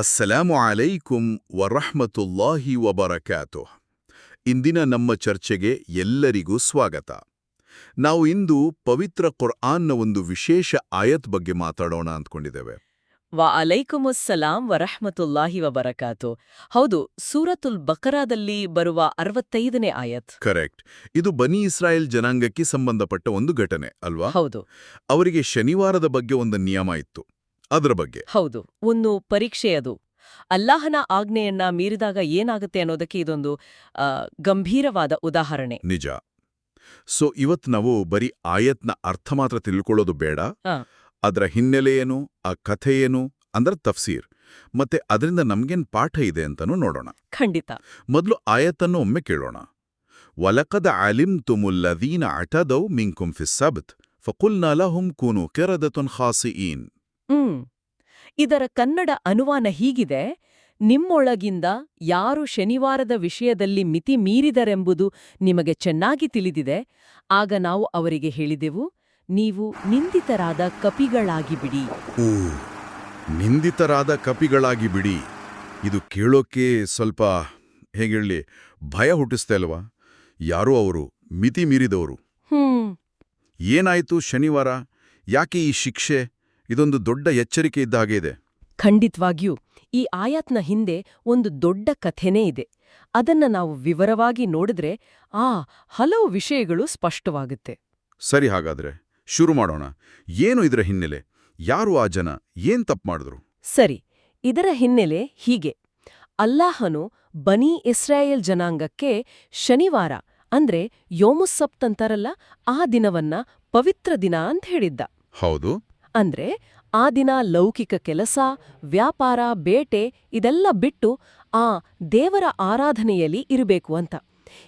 ಅಸ್ಸಲಾಮು ಅಲೈಕುಂ ವರಹಮತುಲ್ಲಾಹಿ ವಬರಕಾತು ಇಂದಿನ ನಮ್ಮ ಚರ್ಚೆಗೆ ಎಲ್ಲರಿಗೂ ಸ್ವಾಗತ. ನಾವು ಇಂದು ಪವಿತ್ರ ಕುರ್ಆನ್ನ ಒಂದು ವಿಶೇಷ ಆಯತ್ ಬಗ್ಗೆ ಮಾತಾಡೋಣ ಅಂದ್ಕೊಂಡಿದ್ದೇವೆ. ವ ಅಲೈಕುಮುಸ್ಸಲಾಂ ವರಹಮತುಲ್ಲಾಹಿ ವಬರಕಾತು. ಹೌದು ಸೂರತುಲ್ ಬಕರಾದಲ್ಲಿ ಬರುವ ಅರವತ್ತೈದನೇ ಆಯತ್. ಕರೆಕ್ಟ್. ಇದು ಬನಿ ಇಸ್ರಾಯೇಲ್ ಜನಾಂಗಕ್ಕೆ ಸಂಬಂಧಪಟ್ಟ ಒಂದು ಘಟನೆ ಅಲ್ವಾ? ಹೌದು. ಅವರಿಗೆ ಶನಿವಾರದ ಬಗ್ಗೆ ಒಂದು ನಿಯಮ ಇತ್ತು. ಅದರ ಬಗ್ಗೆ. ಹೌದು ಒಂದು ಪರೀಕ್ಷೆ ಅದು. ಅಲ್ಲಾಹನ ಆಜ್ಞೆಯನ್ನ ಮೀರಿದಾಗ ಏನಾಗುತ್ತೆ ಅನ್ನೋದಕ್ಕೆ ಇದೊಂದು ಗಂಭೀರವಾದ ಉದಾಹರಣೆ. ನಿಜ. ಸೊ ಇವತ್ ನಾವು ಬರೀ ಆಯತ್ನ ಅರ್ಥ ಮಾತ್ರ ತಿಳ್ಕೊಳ್ಳೋದು ಬೇಡ. ಅದರ ಹಿನ್ನೆಲೆಯೇನು ಆ ಕಥೆಯೇನು ಅಂದ್ರೆ ತಫ್ಸೀರ್. ಮತ್ತೆ ಅದರಿಂದ ನಮ್ಗೇನ್ ಪಾಠ ಇದೆ ಅಂತನೂ ನೋಡೋಣ. ಖಂಡಿತ. ಮೊದಲು ಆಯತ್ತನ್ನು ಒಮ್ಮೆ ಕೇಳೋಣ. ವಲಕದ ಅಲಿಂ ತುಮುಲ್ಲದೀನ ಅಟದೌ ಮಿಂಕುಂ ಫಿಸ್ಸಬ್ತ್ ಫಕುಲ್ನಲ ಹುಂ ಕೂನು ಕೆರದತುನ್ ಖಾಸಿಯೀನ್. ಹ್ಮ್. ಇದರ ಕನ್ನಡ ಅನುವಾನ ಹೀಗಿದೆ ನಿಮ್ಮೊಳಗಿಂದ ಯಾರು ಶನಿವಾರದ ವಿಷಯದಲ್ಲಿ ಮಿತಿ ಮೀರಿದರೆಂಬುದು ನಿಮಗೆ ಚೆನ್ನಾಗಿ ತಿಳಿದಿದೆ ಆಗ ನಾವು ಅವರಿಗೆ ಹೇಳಿದೆವು ನೀವು ನಿಂದಿತರಾದ ಕಪಿಗಳಾಗಿ ಬಿಡಿ ನಿಂದಿತರಾದ ಕಪಿಗಳಾಗಿ ಬಿಡಿ ಇದು ಕೇಳೋಕೆ ಸ್ವಲ್ಪ ಹೇಗೆ ಭಯ ಹುಟ್ಟಿಸ್ತಾ ಇಲ್ವಾ? ಯಾರೋ ಅವರು ಮಿತಿ ಮೀರಿದವರು. ಏನಾಯ್ತು ಶನಿವಾರ? ಯಾಕೆ ಈ ಶಿಕ್ಷೆ? ಇದೊಂದು ದೊಡ್ಡ ಎಚ್ಚರಿಕೆ ಇದ್ದ ಹಾಗೆ ಇದೆ. ಖಂಡಿತವಾಗಿಯೂ ಈ ಆಯಾತ್ನ ಹಿಂದೆ ಒಂದು ದೊಡ್ಡ ಕಥೆನೇ ಇದೆ. ಅದನ್ನ ನಾವು ವಿವರವಾಗಿ ನೋಡಿದ್ರೆ ಆ ಹಲವು ವಿಷಯಗಳು ಸ್ಪಷ್ಟವಾಗುತ್ತೆ. ಸರಿ ಹಾಗಾದ್ರೆ ಶುರು ಮಾಡೋಣ. ಏನು ಇದರ ಹಿನ್ನೆಲೆ? ಯಾರು ಆ ಜನ? ಏನ್ ತಪ್ಪು ಮಾಡಿದ್ರು? ಸರಿ ಇದರ ಹಿನ್ನೆಲೆ ಹೀಗೆ. ಅಲ್ಲಾಹನು ಬನಿ ಇಸ್ರಾಯೇಲ್ ಜನಾಂಗಕ್ಕೆ ಶನಿವಾರ ಅಂದ್ರೆ ಯೋಮುಸಪ್ತಂತಾರಲ್ಲ ಆ ದಿನವನ್ನ ಪವಿತ್ರ ದಿನ ಅಂತ ಹೇಳಿದ್ದ. ಹೌದು. ಅಂದ್ರೆ ಆ ದಿನ ಲೌಕಿಕ ಕೆಲಸ ವ್ಯಾಪಾರ ಬೇಟೆ ಇದೆಲ್ಲ ಬಿಟ್ಟು ಆ ದೇವರ ಆರಾಧನೆಯಲ್ಲಿ ಇರಬೇಕು ಅಂತ.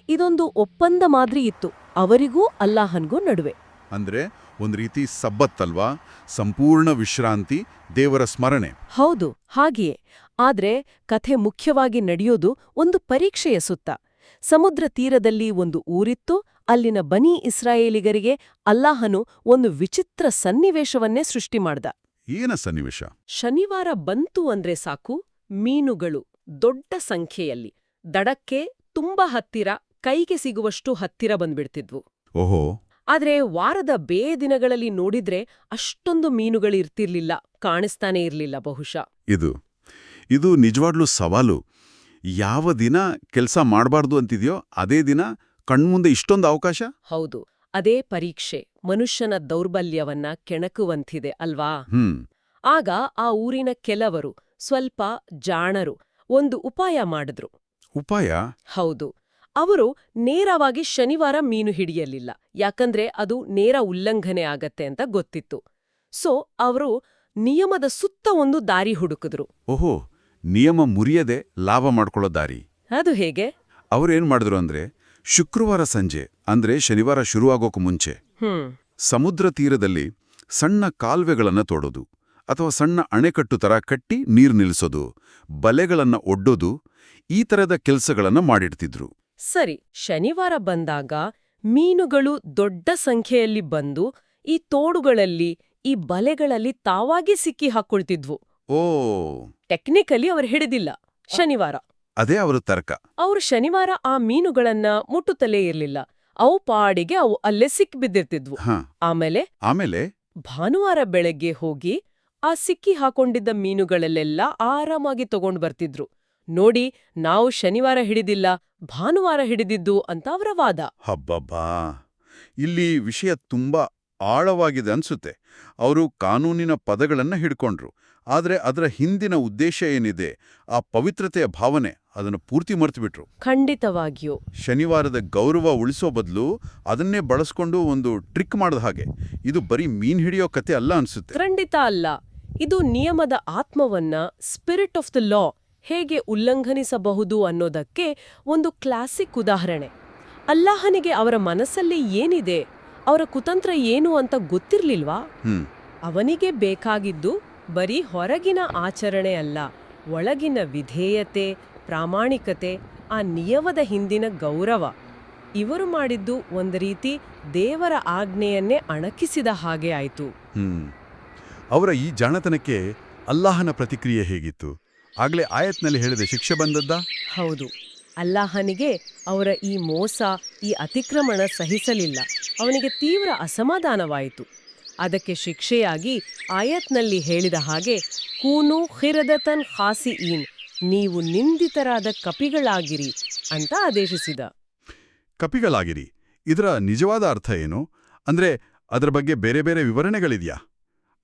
ಇದೊಂದು ಒಪ್ಪಂದ ಮಾದರಿ ಇತ್ತು. ಅವರಿಗೂ ಅಲ್ಲಾಹನ್ಗೂ ನಡುವೆ. ಅಂದ್ರೆ ಒಂದು ರೀತಿ ಸಬ್ಬತ್ತಲ್ವಾ ಸಂಪೂರ್ಣ ವಿಶ್ರಾಂತಿ ದೇವರ ಸ್ಮರಣೆ. ಹೌದು ಹಾಗೆಯೇ. ಆದ್ರೆ ಕಥೆ ಮುಖ್ಯವಾಗಿ ನಡೆಯೋದು ಒಂದು ಪರೀಕ್ಷೆಯ ಸುತ್ತ. ಸಮುದ್ರ ತೀರದಲ್ಲಿ ಒಂದು ಊರಿತ್ತು ಅಲ್ಲಿನ ಬನಿ ಇಸ್ರಾಯೇಲಿಗರಿಗೆ ಅಲ್ಲಾಹನು ಒಂದು ವಿಚಿತ್ರ ಸನ್ನಿವೇಶವನ್ನೇ ಸೃಷ್ಟಿ ಮಾಡ್ದ. ಏನ ಸನ್ನಿವೇಶ? ಶನಿವಾರ ಬಂತು ಅಂದ್ರೆ ಸಾಕು ಮೀನುಗಳು ದೊಡ್ಡ ಸಂಖ್ಯೆಯಲ್ಲಿ ದಡಕ್ಕೆ ತುಂಬಾ ಹತ್ತಿರ ಕೈಗೆ ಸಿಗುವಷ್ಟು ಹತ್ತಿರ ಬಂದ್ಬಿಡ್ತಿದ್ವು. ಓಹೋ. ಆದ್ರೆ ವಾರದ ಬೇ ದಿನಗಳಲ್ಲಿ ನೋಡಿದ್ರೆ ಅಷ್ಟೊಂದು ಮೀನುಗಳಿರ್ತಿರ್ಲಿಲ್ಲ ಕಾಣಿಸ್ತಾನೆ ಇರ್ಲಿಲ್ಲ ಬಹುಶಃ. ಇದು ಇದು ನಿಜವಾಗ್ಲೂ ಸವಾಲು. ಯಾವ ದಿನ ಕೆಲಸ ಮಾಡಬಾರ್ದು ಅಂತಿದೆಯೋ ಅದೇ ದಿನ ಕಣ್ಮುಂದೆ ಇಷ್ಟೊಂದು ಅವಕಾಶ? ಹೌದು. ಅದೇ ಪರೀಕ್ಷೆ. ಮನುಷ್ಯನ ದೌರ್ಬಲ್ಯವನ್ನ ಕೆಣಕುವಂತಿದೆ ಅಲ್ವಾ? ಹ್ಮ್. ಆಗ ಆ ಊರಿನ ಕೆಲವರು ಸ್ವಲ್ಪ ಜಾಣರು ಒಂದು ಉಪಾಯ ಮಾಡಿದ್ರು. ಉಪಾಯ? ಹೌದು. ಅವರು ನೇರವಾಗಿ ಶನಿವಾರ ಮೀನು ಹಿಡಿಯಲಿಲ್ಲ. ಯಾಕಂದ್ರೆ ಅದು ನೇರ ಉಲ್ಲಂಘನೆ ಆಗತ್ತೆ ಅಂತ ಗೊತ್ತಿತ್ತು. ಸೊ ಅವರು ನಿಯಮದ ಸುತ್ತ ಒಂದು ದಾರಿ ಹುಡುಕಿದ್ರು. ಓಹೋ ನಿಯಮ ಮುರಿಯದೆ ಲಾಭ ಮಾಡ್ಕೊಳ್ಳೋ ದಾರಿ. ಅದು ಹೇಗೆ? ಅವ್ರೇನ್ ಮಾಡಿದ್ರು ಅಂದ್ರೆ ಶುಕ್ರವಾರ ಸಂಜೆ ಅಂದ್ರೆ ಶನಿವಾರ ಶುರುವಾಗೋಕು ಮುಂಚೆ ಹ್ಮ್. ಸಮುದ್ರ ತೀರದಲ್ಲಿ ಸಣ್ಣ ಕಾಲ್ವೆಗಳನ್ನ ತೋಡೋದು ಅಥವಾ ಸಣ್ಣ ಅಣೆಕಟ್ಟು ತರ ಕಟ್ಟಿ ನೀರು ನಿಲ್ಲಿಸೋದು ಬಲೆಗಳನ್ನ ಒಡ್ಡೋದು ಈ ತರದ ಕೆಲಸಗಳನ್ನ ಮಾಡಿಡ್ತಿದ್ರು. ಸರಿ ಶನಿವಾರ ಬಂದಾಗ ಮೀನುಗಳು ದೊಡ್ಡ ಸಂಖ್ಯೆಯಲ್ಲಿ ಬಂದು ಈ ತೋಡುಗಳಲ್ಲಿ ಈ ಬಲೆಗಳಲ್ಲಿ ತಾವಾಗಿ ಸಿಕ್ಕಿ ಹಾಕೊಳ್ತಿದ್ವು. ಓ. ಟೆಕ್ನಿಕಲಿ ಅವರು ಹಿಡಿದಿಲ್ಲ ಶನಿವಾರ. ಅದೇ ಅವರ ತರ್ಕ. ಅವರು ಶನಿವಾರ ಆ ಮೀನುಗಳನ್ನ ಮುಟ್ಟುತ್ತಲೇ ಇರಲಿಲ್ಲ. ಅವು ಪಾಡಿಗೆ ಅವು ಅಲ್ಲೇ ಸಿಕ್ಬಿದ್ದಿರ್ತಿದ್ವು ಬಿದ್ದಿರ್ತಿದ್ವು. ಆಮೇಲೆ ಆಮೇಲೆ? ಭಾನುವಾರ ಬೆಳಗ್ಗೆ ಹೋಗಿ ಆ ಸಿಕ್ಕಿ ಹಾಕೊಂಡಿದ್ದ ಮೀನುಗಳಲ್ಲೆಲ್ಲ ಆರಾಮಾಗಿ ತಗೊಂಡು ಬರ್ತಿದ್ರು. ನೋಡಿ ನಾವು ಶನಿವಾರ ಹಿಡಿದಿಲ್ಲ ಭಾನುವಾರ ಹಿಡಿದಿದ್ದು ಅಂತ ಅವರ ವಾದ. ಹಬ್ಬಬ್ಬಾ. ಇಲ್ಲಿ ವಿಷಯ ತುಂಬಾ ಆಳವಾಗಿದೆ ಅನ್ಸುತ್ತೆ. ಅವರು ಕಾನೂನಿನ ಪದಗಳನ್ನ ಹಿಡ್ಕೊಂಡ್ರು. ಆದರೆ ಅದರ ಹಿಂದಿನ ಉದ್ದೇಶ ಏನಿದೆ? ಆ ಪವಿತ್ರತೆಯ ಭಾವನೆ. ಅದನ್ನು ಪೂರ್ತಿ ಮರ್ತುಬಿಟ್ರು. ಖಂಡಿತವಾಗಿಯೂ. ಶನಿವಾರದ ಗೌರವ ಉಳಿಸೋ ಬದಲು ಅದನ್ನೇ ಬಳಸ್ಕೊಂಡು ಒಂದು ಟ್ರಿಕ್ ಮಾಡಿದ ಹಾಗೆ. ಇದು ಬರೀ ಮೀನ್ ಹಿಡಿಯೋ ಕತೆ ಅಲ್ಲ ಅನ್ಸುತ್ತೆ. ಖಂಡಿತ ಅಲ್ಲ. ಇದು ನಿಯಮದ ಆತ್ಮವನ್ನ ಸ್ಪಿರಿಟ್ ಆಫ್ ದ ಲಾ ಹೇಗೆ ಉಲ್ಲಂಘನಿಸಬಹುದು ಅನ್ನೋದಕ್ಕೆ ಒಂದು ಕ್ಲಾಸಿಕ್ ಉದಾಹರಣೆ. ಅಲ್ಲಾಹನಿಗೆ ಅವರ ಮನಸ್ಸಲ್ಲಿ ಏನಿದೆ ಅವರ ಕುತಂತ್ರ ಏನು ಅಂತ ಗೊತ್ತಿರ್ಲಿಲ್ವಾ? ಅವನಿಗೆ ಬೇಕಾಗಿದ್ದು ಬರೀ ಹೊರಗಿನ ಆಚರಣೆ ಅಲ್ಲ ಒಳಗಿನ ವಿಧೇಯತೆ ಪ್ರಾಮಾಣಿಕತೆ ಆ ನಿಯಮದ ಹಿಂದಿನ ಗೌರವ. ಇವರು ಮಾಡಿದ್ದು ಒಂದು ರೀತಿ ದೇವರ ಆಜ್ಞೆಯನ್ನೇ ಅಣಕಿಸಿದ ಹಾಗೆ ಆಯಿತು. ಅವರ ಈ ಜಾಣತನಕ್ಕೆ ಅಲ್ಲಾಹನ ಪ್ರತಿಕ್ರಿಯೆ ಹೇಗಿತ್ತು? ಆಗ್ಲೇ ಆಯತ್ನಲ್ಲಿ ಹೇಳಿದೆ ಶಿಕ್ಷೆ ಬಂದದ್ದಾ? ಹೌದು. ಅಲ್ಲಾಹನಿಗೆ ಅವರ ಈ ಮೋಸ ಈ ಅತಿಕ್ರಮಣ ಸಹಿಸಲಿಲ್ಲ. ಅವನಿಗೆ ತೀವ್ರ ಅಸಮಾಧಾನವಾಯಿತು. ಅದಕ್ಕೆ ಶಿಕ್ಷೆಯಾಗಿ ಆಯತ್ನಲ್ಲಿ ಹೇಳಿದ ಹಾಗೆ ಕೂನು ಖಿರದತನ್ ಖಾಸಿಯೀನ್. ನೀವು ನಿಂದಿತರಾದ ಕಪಿಗಳಾಗಿರಿ ಅಂತ ಆದೇಶಿಸಿದ. ಕಪಿಗಳಾಗಿರಿ. ಇದರ ನಿಜವಾದ ಅರ್ಥ ಏನು? ಅಂದ್ರೆ ಅದರ ಬಗ್ಗೆ ಬೇರೆ ಬೇರೆ ವಿವರಣೆಗಳಿದ್ಯಾ?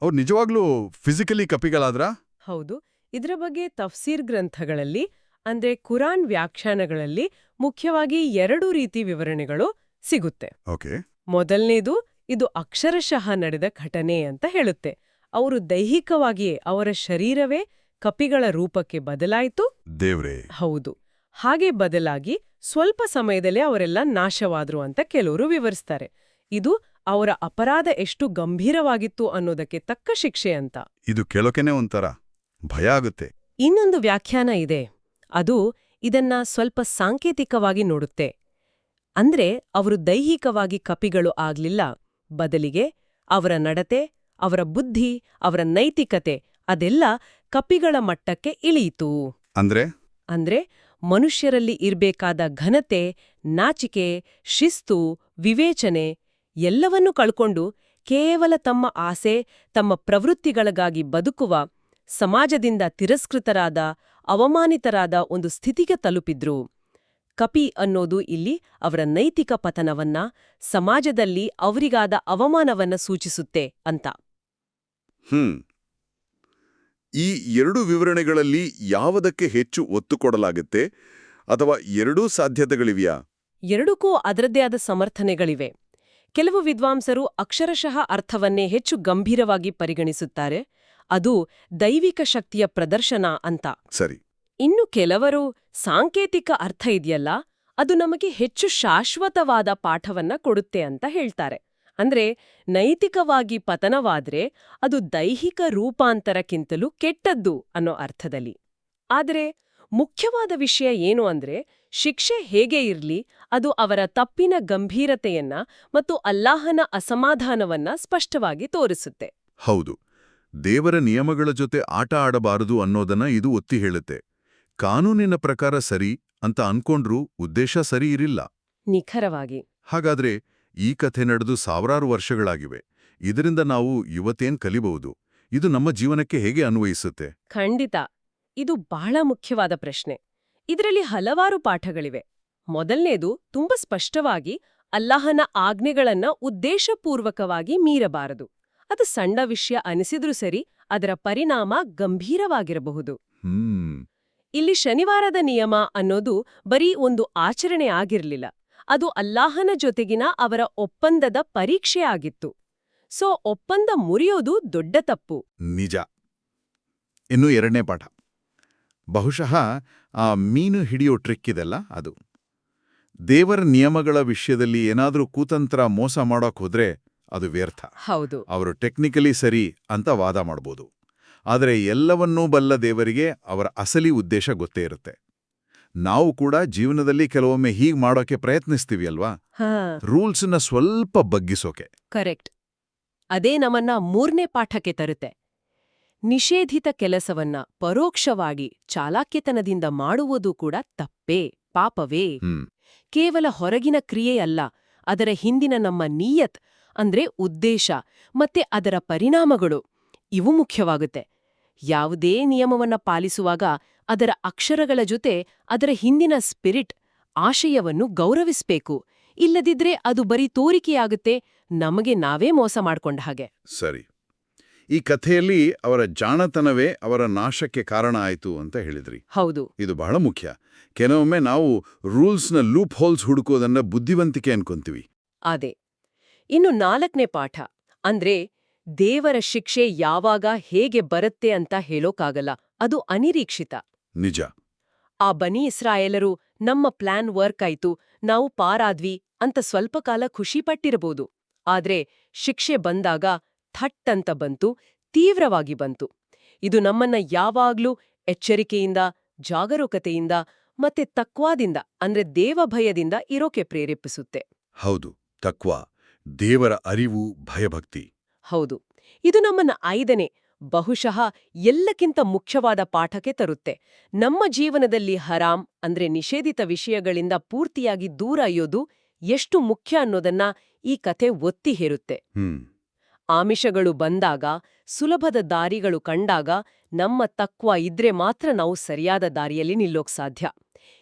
ಅವ್ರು ನಿಜವಾಗ್ಲೂ ಫಿಸಿಕಲಿ ಕಪಿಗಳಾದ್ರಾ? ಹೌದು. ಇದರ ಬಗ್ಗೆ ತಫ್ಸೀರ್ ಗ್ರಂಥಗಳಲ್ಲಿ ಅಂದ್ರೆ ಕುರಾನ್ ವ್ಯಾಖ್ಯಾನಗಳಲ್ಲಿ ಮುಖ್ಯವಾಗಿ ಎರಡು ರೀತಿ ವಿವರಣೆಗಳು ಸಿಗುತ್ತೆ. ಓಕೆ. ಮೊದಲನೇದು ಇದು ಅಕ್ಷರಶಃ ನಡೆದ ಘಟನೆ ಅಂತ ಹೇಳುತ್ತೆ. ಅವರು ದೈಹಿಕವಾಗಿಯೇ ಅವರ ಶರೀರವೇ ಕಪಿಗಳ ರೂಪಕ್ಕೆ ಬದಲಾಯಿತು. ದೇವ್ರೇ. ಹೌದು. ಹಾಗೆ ಬದಲಾಗಿ ಸ್ವಲ್ಪ ಸಮಯದಲ್ಲೇ ಅವರೆಲ್ಲ ನಾಶವಾದ್ರು ಅಂತ ಕೆಲವರು ವಿವರಿಸ್ತಾರೆ. ಇದು ಅವರ ಅಪರಾಧ ಎಷ್ಟು ಗಂಭೀರವಾಗಿತ್ತು ಅನ್ನೋದಕ್ಕೆ ತಕ್ಕ ಶಿಕ್ಷೆ ಅಂತ. ಇದು ಕೆಳಕೆನೆ ಒಂಥರ ಭಯ ಆಗುತ್ತೆ. ಇನ್ನೊಂದು ವ್ಯಾಖ್ಯಾನ ಇದೆ. ಅದು ಇದನ್ನ ಸ್ವಲ್ಪ ಸಾಂಕೇತಿಕವಾಗಿ ನೋಡುತ್ತೆ. ಅಂದ್ರೆ ಅವರು ದೈಹಿಕವಾಗಿ ಕಪಿಗಳು ಆಗ್ಲಿಲ್ಲ. ಬದಲಿಗೆ ಅವರ ನಡತೆ ಅವರ ಬುದ್ಧಿ ಅವರ ನೈತಿಕತೆ ಅದೆಲ್ಲ ಕಪಿಗಳ ಮಟ್ಟಕ್ಕೆ ಇಳಿಯಿತು. ಅಂದ್ರೆ? ಅಂದ್ರೆ ಮನುಷ್ಯರಲ್ಲಿ ಇರಬೇಕಾದ ಘನತೆ ನಾಚಿಕೆ ಶಿಸ್ತು ವಿವೇಚನೆ ಎಲ್ಲವನ್ನೂ ಕಳ್ಕೊಂಡು ಕೇವಲ ತಮ್ಮ ಆಸೆ ತಮ್ಮ ಪ್ರವೃತ್ತಿಗಳಿಗಾಗಿ ಬದುಕುವ ಸಮಾಜದಿಂದ ತಿರಸ್ಕೃತರಾದ ಅವಮಾನಿತರಾದ ಒಂದು ಸ್ಥಿತಿಗೆ ತಲುಪಿದ್ರು. ಕಪಿ ಅನ್ನೋದು ಇಲ್ಲಿ ಅವರ ನೈತಿಕ ಪತನವನ್ನ ಸಮಾಜದಲ್ಲಿ ಅವರಿಗಾದ ಅವಮಾನವನ್ನ ಸೂಚಿಸುತ್ತೆ ಅಂತ. ಹ್ಮ್. ಈ ಎರಡು ವಿವರಣೆಗಳಲ್ಲಿ ಯಾವುದಕ್ಕೆ ಹೆಚ್ಚು ಒತ್ತು ಕೊಡಲಾಗುತ್ತೆ ಅಥವಾ ಎರಡೂ ಸಾಧ್ಯತೆಗಳಿವೆಯಾ? ಎರಡಕ್ಕೂ ಅದರದ್ದೇ ಆದ ಸಮರ್ಥನೆಗಳಿವೆ. ಕೆಲವು ವಿದ್ವಾಂಸರು ಅಕ್ಷರಶಃ ಅರ್ಥವನ್ನೇ ಹೆಚ್ಚು ಗಂಭೀರವಾಗಿ ಪರಿಗಣಿಸುತ್ತಾರೆ. ಅದು ದೈವಿಕ ಶಕ್ತಿಯ ಪ್ರದರ್ಶನ ಅಂತ. ಸರಿ. ಇನ್ನು ಕೆಲವರು ಸಾಂಕೇತಿಕ ಅರ್ಥ ಇದೆಯಲ್ಲ ಅದು ನಮಗೆ ಹೆಚ್ಚು ಶಾಶ್ವತವಾದ ಪಾಠವನ್ನ ಕೊಡುತ್ತೆ ಅಂತ ಹೇಳ್ತಾರೆ. ಅಂದ್ರೆ ನೈತಿಕವಾಗಿ ಪತನವಾದ್ರೆ ಅದು ದೈಹಿಕ ರೂಪಾಂತರಕ್ಕಿಂತಲೂ ಕೆಟ್ಟದ್ದು ಅನ್ನೋ ಅರ್ಥದಲ್ಲಿ. ಆದರೆ ಮುಖ್ಯವಾದ ವಿಷಯ ಏನು ಅಂದ್ರೆ ಶಿಕ್ಷೆ ಹೇಗೆ ಇರ್ಲಿ ಅದು ಅವರ ತಪ್ಪಿನ ಗಂಭೀರತೆಯನ್ನ ಮತ್ತು ಅಲ್ಲಾಹನ ಅಸಮಾಧಾನವನ್ನ ಸ್ಪಷ್ಟವಾಗಿ ತೋರಿಸುತ್ತೆ. ಹೌದು. ದೇವರ ನಿಯಮಗಳ ಜೊತೆ ಆಟ ಆಡಬಾರದು ಅನ್ನೋದನ್ನ ಇದು ಒತ್ತಿ ಹೇಳುತ್ತೆ. ಕಾನೂನಿನ ಪ್ರಕಾರ ಸರಿ ಅಂತ ಅನ್ಕೊಂಡ್ರೂ ಉದ್ದೇಶ ಸರಿ ಇರಿಲ್ಲ. ನಿಖರವಾಗಿ. ಹಾಗಾದ್ರೆ ಈ ಕಥೆ ನಡೆದು ಸಾವಿರಾರು ವರ್ಷಗಳಾಗಿವೆ. ಇದರಿಂದ ನಾವು ಇವತ್ತೇನ್ ಕಲಿಬಹುದು? ಇದು ನಮ್ಮ ಜೀವನಕ್ಕೆ ಹೇಗೆ ಅನ್ವಯಿಸುತ್ತೆ? ಖಂಡಿತ. ಇದು ಬಹಳ ಮುಖ್ಯವಾದ ಪ್ರಶ್ನೆ. ಇದರಲ್ಲಿ ಹಲವಾರು ಪಾಠಗಳಿವೆ. ಮೊದಲನೇದು ತುಂಬಾ ಸ್ಪಷ್ಟವಾಗಿ ಅಲ್ಲಾಹನ ಆಜ್ಞೆಗಳನ್ನ ಉದ್ದೇಶಪೂರ್ವಕವಾಗಿ ಮೀರಬಾರದು. ಅದು ಸಣ್ಣ ವಿಷಯ ಅನಿಸಿದ್ರೂ ಸರಿ ಅದರ ಪರಿಣಾಮ ಗಂಭೀರವಾಗಿರಬಹುದು. ಇಲ್ಲಿ ಶನಿವಾರದ ನಿಯಮ ಅನ್ನೋದು ಬರೀ ಒಂದು ಆಚರಣೆ ಆಗಿರ್ಲಿಲ್ಲ. ಅದು ಅಲ್ಲಾಹನ ಜೊತೆಗಿನ ಅವರ ಒಪ್ಪಂದದ ಪರೀಕ್ಷೆ ಆಗಿತ್ತು ಸೊ ಒಪ್ಪಂದ ಮುರಿಯೋದು ದೊಡ್ಡ ತಪ್ಪು. ನಿಜ. ಇನ್ನು ಎರಡನೇ ಪಾಠ. ಬಹುಶಃ ಆ ಮೀನು ಹಿಡಿಯೋ ಟ್ರಿಕ್ ಇದೆಲ್ಲ ಅದು. ದೇವರ ನಿಯಮಗಳ ವಿಷಯದಲ್ಲಿ ಏನಾದರೂ ಕೂತಂತ್ರ ಮೋಸ ಮಾಡೋಕ್ ಹೋದ್ರೆ ಅದು ವ್ಯರ್ಥ. ಹೌದು. ಅವರು ಟೆಕ್ನಿಕಲಿ ಸರಿ ಅಂತ ವಾದ ಮಾಡ್ಬೋದು. ಆದರೆ ಎಲ್ಲವನ್ನೂ ಬಲ್ಲ ದೇವರಿಗೆ ಅವರ ಅಸಲಿ ಉದ್ದೇಶ ಗೊತ್ತೇ ಇರುತ್ತೆ. ನಾವು ಕೂಡ ಜೀವನದಲ್ಲಿ ಕೆಲವೊಮ್ಮೆ ಹೀಗ್ ಮಾಡೋಕೆ ಪ್ರಯತ್ನಿಸ್ತೀವಿ ಅಲ್ವಾ? ಹಾ. ರೂಲ್ಸ್ನ ಸ್ವಲ್ಪ ಬಗ್ಗಿಸೋಕೆ. ಕರೆಕ್ಟ್. ಅದೇ ನಮ್ಮನ್ನ ಮೂರನೇ ಪಾಠಕ್ಕೆ ತರುತ್ತೆ. ನಿಷೇಧಿತ ಕೆಲಸವನ್ನ ಪರೋಕ್ಷವಾಗಿ ಚಾಲಾಕ್ಯತನದಿಂದ ಮಾಡುವುದು ಕೂಡ ತಪ್ಪೇ ಪಾಪವೇ. ಕೇವಲ ಹೊರಗಿನ ಕ್ರಿಯೆಯಲ್ಲ ಅದರ ಹಿಂದಿನ ನಮ್ಮ ನೀಯತ್ ಅಂದ್ರೆ ಉದ್ದೇಶ ಮತ್ತೆ ಅದರ ಪರಿಣಾಮಗಳು ಇವು ಮುಖ್ಯವಾಗುತ್ತೆ. ಯಾವುದೇ ನಿಯಮವನ್ನ ಪಾಲಿಸುವಾಗ ಅದರ ಅಕ್ಷರಗಳ ಜೊತೆ ಅದರ ಹಿಂದಿನ ಸ್ಪಿರಿಟ್ ಆಶಯವನ್ನು ಗೌರವಿಸ್ಬೇಕು. ಇಲ್ಲದಿದ್ರೆ ಅದು ಬರೀ ತೋರಿಕೆಯಾಗುತ್ತೆ ನಮಗೆ ನಾವೇ ಮೋಸ ಮಾಡ್ಕೊಂಡ ಹಾಗೆ. ಸರಿ. ಈ ಕಥೆಯಲ್ಲಿ ಅವರ ಜಾಣತನವೇ ಅವರ ನಾಶಕ್ಕೆ ಕಾರಣ ಆಯಿತು ಅಂತ ಹೇಳಿದ್ರಿ. ಹೌದು. ಇದು ಬಹಳ ಮುಖ್ಯ. ಕೆಲವೊಮ್ಮೆ ನಾವು ರೂಲ್ಸ್ನ ಲೂಪ್ ಹೋಲ್ಸ್ ಹುಡುಕೋದನ್ನ ಬುದ್ಧಿವಂತಿಕೆ ಅನ್ಕೊಂತೀವಿ. ಅದೇ. ಇನ್ನು ನಾಲ್ಕನೇ ಪಾಠ. ಅಂದ್ರೆ ದೇವರ ಶಿಕ್ಷೆ ಯಾವಾಗ ಹೇಗೆ ಬರುತ್ತೆ ಅಂತ ಹೇಳೋಕಾಗಲ್ಲ. ಅದು ಅನಿರೀಕ್ಷಿತ. ನಿಜ. ಆ ಬನಿ ಇಸ್ರಾಯೇಲರು ನಮ್ಮ ಪ್ಲಾನ್ ವರ್ಕ್ ಆಯ್ತು ನಾವು ಪಾರಾದ್ವಿ ಅಂತ ಸ್ವಲ್ಪ ಕಾಲ ಖುಷಿಪಟ್ಟಿರಬಹುದು. ಆದ್ರೆ ಶಿಕ್ಷೆ ಬಂದಾಗ ಥಟ್ ಅಂತ ಬಂತು ತೀವ್ರವಾಗಿ ಬಂತು. ಇದು ನಮ್ಮನ್ನ ಯಾವಾಗ್ಲೂ ಎಚ್ಚರಿಕೆಯಿಂದ ಜಾಗರೂಕತೆಯಿಂದ ಮತ್ತೆ ತಕ್ವಾದಿಂದ ಅಂದ್ರೆ ದೇವಭಯದಿಂದ ಇರೋಕೆ ಪ್ರೇರೇಪಿಸುತ್ತೆ. ಹೌದು ತಕ್ವಾ ದೇವರ ಅರಿವು ಭಯಭಕ್ತಿ. ಹೌದು ಇದು ನಮ್ಮನ್ನ ಐದನೇ ಬಹುಶಃ ಎಲ್ಲಕ್ಕಿಂತ ಮುಖ್ಯವಾದ ಪಾಠಕ್ಕೆ ತರುತ್ತೆ. ನಮ್ಮ ಜೀವನದಲ್ಲಿ ಹರಾಮ್ ಅಂದ್ರೆ ನಿಷೇಧಿತ ವಿಷಯಗಳಿಂದ ಪೂರ್ತಿಯಾಗಿ ದೂರ ಅಯ್ಯೋದು ಎಷ್ಟು ಮುಖ್ಯ ಅನ್ನೋದನ್ನ ಈ ಕಥೆ ಒತ್ತಿ ಹೇರುತ್ತೆ. ಆಮಿಷಗಳು ಬಂದಾಗ ಸುಲಭದ ದಾರಿಗಳು ಕಂಡಾಗ ನಮ್ಮ ತಕ್ವ ಇದ್ರೆ ಮಾತ್ರ ನಾವು ಸರಿಯಾದ ದಾರಿಯಲ್ಲಿ ನಿಲ್ಲೋಕ್ ಸಾಧ್ಯ.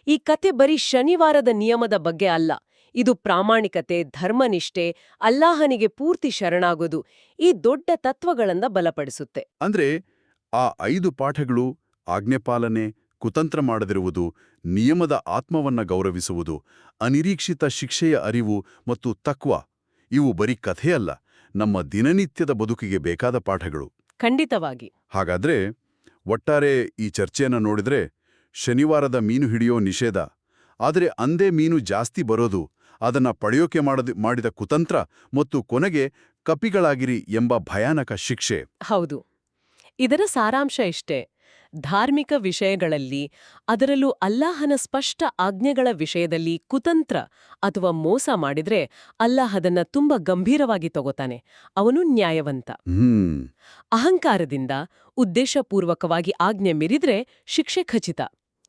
ಈ ಕತೆ ಬರೀ ಶನಿವಾರದ ನಿಯಮದ ಬಗ್ಗೆ ಅಲ್ಲ ಇದು ಪ್ರಾಮಾಣಿಕತೆ ಧರ್ಮನಿಷ್ಠೆ ಅಲ್ಲಾಹನಿಗೆ ಪೂರ್ತಿ ಶರಣಾಗೋದು ಈ ದೊಡ್ಡ ತತ್ವಗಳನ್ನ ಬಲಪಡಿಸುತ್ತೆ. ಅಂದ್ರೆ ಆ ಐದು ಪಾಠಗಳು ಆಜ್ಞೆಪಾಲನೆ ಕುತಂತ್ರ ಮಾಡದಿರುವುದು ನಿಯಮದ ಆತ್ಮವನ್ನ ಗೌರವಿಸುವುದು ಅನಿರೀಕ್ಷಿತ ಶಿಕ್ಷೆಯ ಅರಿವು ಮತ್ತು ತಕ್ವ ಇವು ಬರೀ ಕಥೆಯಲ್ಲ ನಮ್ಮ ದಿನನಿತ್ಯದ ಬದುಕಿಗೆ ಬೇಕಾದ ಪಾಠಗಳು. ಖಂಡಿತವಾಗಿ. ಹಾಗಾದ್ರೆ ಒಟ್ಟಾರೆ ಈ ಚರ್ಚೆಯನ್ನು ನೋಡಿದ್ರೆ ಶನಿವಾರದ ಮೀನು ಹಿಡಿಯೋ ನಿಷೇಧ ಆದರೆ ಅಂದೇ ಮೀನು ಜಾಸ್ತಿ ಬರೋದು ಅದನ್ನ ಪಡೆಯೋಕೆ ಮಾಡದ ಮಾಡಿದ ಕುತಂತ್ರ ಮತ್ತು ಕೊನೆಗೆ ಕಪಿಗಳಾಗಿರಿ ಎಂಬ ಭಯಾನಕ ಶಿಕ್ಷೆ. ಹೌದು. ಇದರ ಸಾರಾಂಶ ಇಷ್ಟೇ. ಧಾರ್ಮಿಕ ವಿಷಯಗಳಲ್ಲಿ ಅದರಲ್ಲೂ ಅಲ್ಲಾಹನ ಸ್ಪಷ್ಟ ಆಜ್ಞೆಗಳ ವಿಷಯದಲ್ಲಿ ಕುತಂತ್ರ ಅಥವಾ ಮೋಸ ಮಾಡಿದ್ರೆ ಅಲ್ಲಾಹದನ್ನ ತುಂಬ ಗಂಭೀರವಾಗಿ ತಗೋತಾನೆ. ಅವನು ನ್ಯಾಯವಂತ. ಅಹಂಕಾರದಿಂದ ಉದ್ದೇಶಪೂರ್ವಕವಾಗಿ ಆಜ್ಞೆ ಮೀರಿದ್ರೆ ಶಿಕ್ಷೆ ಖಚಿತ.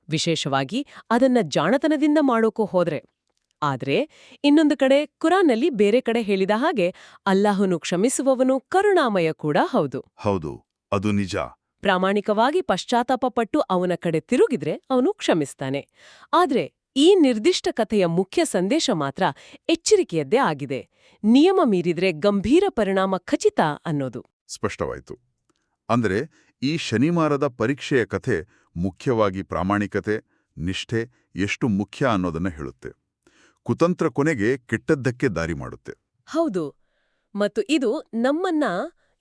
ವಿಶೇಷವಾಗಿ ಅದನ್ನ ಜಾಣತನದಿಂದ ಮಾಡೋಕೋ ಹೋದ್ರೆ. ಆದ್ರೆ ಇನ್ನೊಂದು ಕಡೆ ಕುರಾನಲ್ಲಿ ಬೇರೆ ಕಡೆ ಹೇಳಿದ ಹಾಗೆ ಅಲ್ಲಾಹನು ಕ್ಷಮಿಸುವವನು ಕರುಣಾಮಯ ಕೂಡ ಹೌದು. ಹೌದು ಅದು ನಿಜ. ಪ್ರಾಮಾಣಿಕವಾಗಿ ಪಶ್ಚಾತ್ತಾಪಪಟ್ಟು ಅವನ ಕಡೆ ತಿರುಗಿದ್ರೆ ಅವನು ಕ್ಷಮಿಸ್ತಾನೆ. ಆದ್ರೆ ಈ ನಿರ್ದಿಷ್ಟ ಕಥೆಯ ಮುಖ್ಯ ಸಂದೇಶ ಮಾತ್ರ ಎಚ್ಚರಿಕೆಯದ್ದೇ ಆಗಿದೆ. ನಿಯಮ ಮೀರಿದ್ರೆ ಗಂಭೀರ ಪರಿಣಾಮ ಖಚಿತ ಅನ್ನೋದು. ಸ್ಪಷ್ಟವಾಯಿತು. ಅಂದರೆ ಈ ಶನಿವಾರದ ಪರೀಕ್ಷೆಯ ಕಥೆ ಮುಖ್ಯವಾಗಿ ಪ್ರಾಮಾಣಿಕತೆ ನಿಷ್ಠೆ ಎಷ್ಟು ಮುಖ್ಯ ಅನ್ನೋದನ್ನ ಹೇಳುತ್ತೆ. ಕುತಂತ್ರ ಕೊನೆಗೆ ಕೆಟ್ಟದ್ದಕ್ಕೆ ದಾರಿ ಮಾಡುತ್ತೆ. ಹೌದು. ಮತ್ತು ಇದು ನಮ್ಮನ್ನ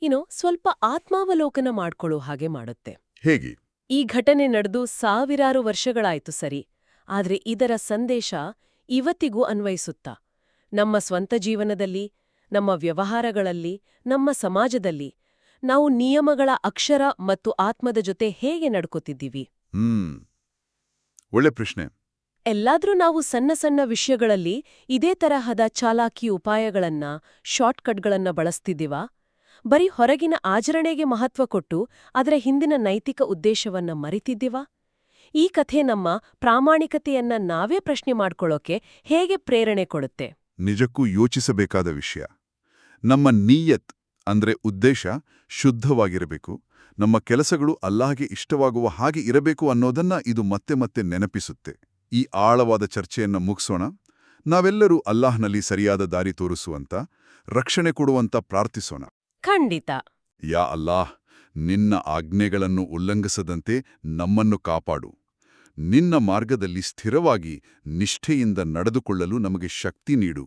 ಏನೋ ಸ್ವಲ್ಪ ಆತ್ಮಾವಲೋಕನ ಮಾಡ್ಕೊಳ್ಳೋ ಹಾಗೆ ಮಾಡುತ್ತೆ. ಹೇಗೆ? ಈ ಘಟನೆ ನಡೆದು ಸಾವಿರಾರು ವರ್ಷಗಳಾಯ್ತು ಸರಿ. ಆದ್ರೆ ಇದರ ಸಂದೇಶ ಇವತ್ತಿಗೂ ಅನ್ವಯಿಸುತ್ತಾ? ನಮ್ಮ ಸ್ವಂತ ಜೀವನದಲ್ಲಿ ನಮ್ಮ ವ್ಯವಹಾರಗಳಲ್ಲಿ ನಮ್ಮ ಸಮಾಜದಲ್ಲಿ ನಾವು ನಿಯಮಗಳ ಅಕ್ಷರ ಮತ್ತು ಆತ್ಮದ ಜೊತೆ ಹೇಗೆ ನಡ್ಕೋತಿದ್ದೀವಿ? ಹ್ಮ್. ಒಳ್ಳೆ ಪ್ರಶ್ನೆ. ಎಲ್ಲಾದ್ರೂ ನಾವು ಸಣ್ಣ ಸಣ್ಣ ವಿಷಯಗಳಲ್ಲಿ ಇದೇ ತರಹದ ಚಾಲಾಕಿ ಉಪಾಯಗಳನ್ನ, ಶಾರ್ಟ್ಕಟ್ಗಳನ್ನ ಬಳಸ್ತಿದ್ದೀವಾ? ಬರೀ ಹೊರಗಿನ ಆಚರಣೆಗೆ ಮಹತ್ವ ಕೊಟ್ಟು ಅದರ ಹಿಂದಿನ ನೈತಿಕ ಉದ್ದೇಶವನ್ನ ಮರಿತಿದ್ದೀವಾ? ಈ ಕಥೆ ನಮ್ಮ ಪ್ರಾಮಾಣಿಕತೆಯನ್ನ ನಾವೇ ಪ್ರಶ್ನೆ ಮಾಡ್ಕೊಳ್ಳೋಕೆ ಹೇಗೆ ಪ್ರೇರಣೆ ಕೊಡುತ್ತೆ? ನಿಜಕ್ಕೂ ಯೋಚಿಸಬೇಕಾದ ವಿಷಯ. ನಮ್ಮ ನೀಯತ್ ಅಂದ್ರೆ ಉದ್ದೇಶ ಶುದ್ಧವಾಗಿರಬೇಕು. ನಮ್ಮ ಕೆಲಸಗಳು ಅಲ್ಲಾಹಗೆ ಇಷ್ಟವಾಗುವ ಹಾಗೆ ಇರಬೇಕು ಅನ್ನೋದನ್ನ ಇದು ಮತ್ತೆ ಮತ್ತೆ ನೆನಪಿಸುತ್ತೆ. ಈ ಆಳವಾದ ಚರ್ಚೆಯನ್ನು ಮುಗಿಸೋಣ. ನಾವೆಲ್ಲರೂ ಅಲ್ಲಾಹ್ನಲ್ಲಿ ಸರಿಯಾದ ದಾರಿ ತೋರಿಸುವಂತ ರಕ್ಷಣೆ ಕೊಡುವಂತ ಪ್ರಾರ್ಥಿಸೋಣ. ಖಂಡಿತ. ಯಾ ಅಲ್ಲಾಹ್ ನಿನ್ನ ಆಜ್ಞೆಗಳನ್ನು ಉಲ್ಲಂಘಿಸದಂತೆ ನಮ್ಮನ್ನು ಕಾಪಾಡು. ನಿನ್ನ ಮಾರ್ಗದಲ್ಲಿ ಸ್ಥಿರವಾಗಿ ನಿಷ್ಠೆಯಿಂದ ನಡೆದುಕೊಳ್ಳಲು ನಮಗೆ ಶಕ್ತಿ ನೀಡು.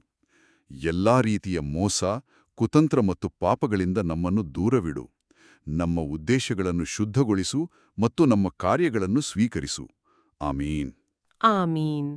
ಎಲ್ಲಾ ರೀತಿಯ ಮೋಸ ಕುತಂತ್ರ ಮತ್ತು ಪಾಪಗಳಿಂದ ನಮ್ಮನ್ನು ದೂರವಿಡು. ನಮ್ಮ ಉದ್ದೇಶಗಳನ್ನು ಶುದ್ಧಗೊಳಿಸು ಮತ್ತು ನಮ್ಮ ಕಾರ್ಯಗಳನ್ನು ಸ್ವೀಕರಿಸು. ಆಮೀನ್. ಆಮೀನ್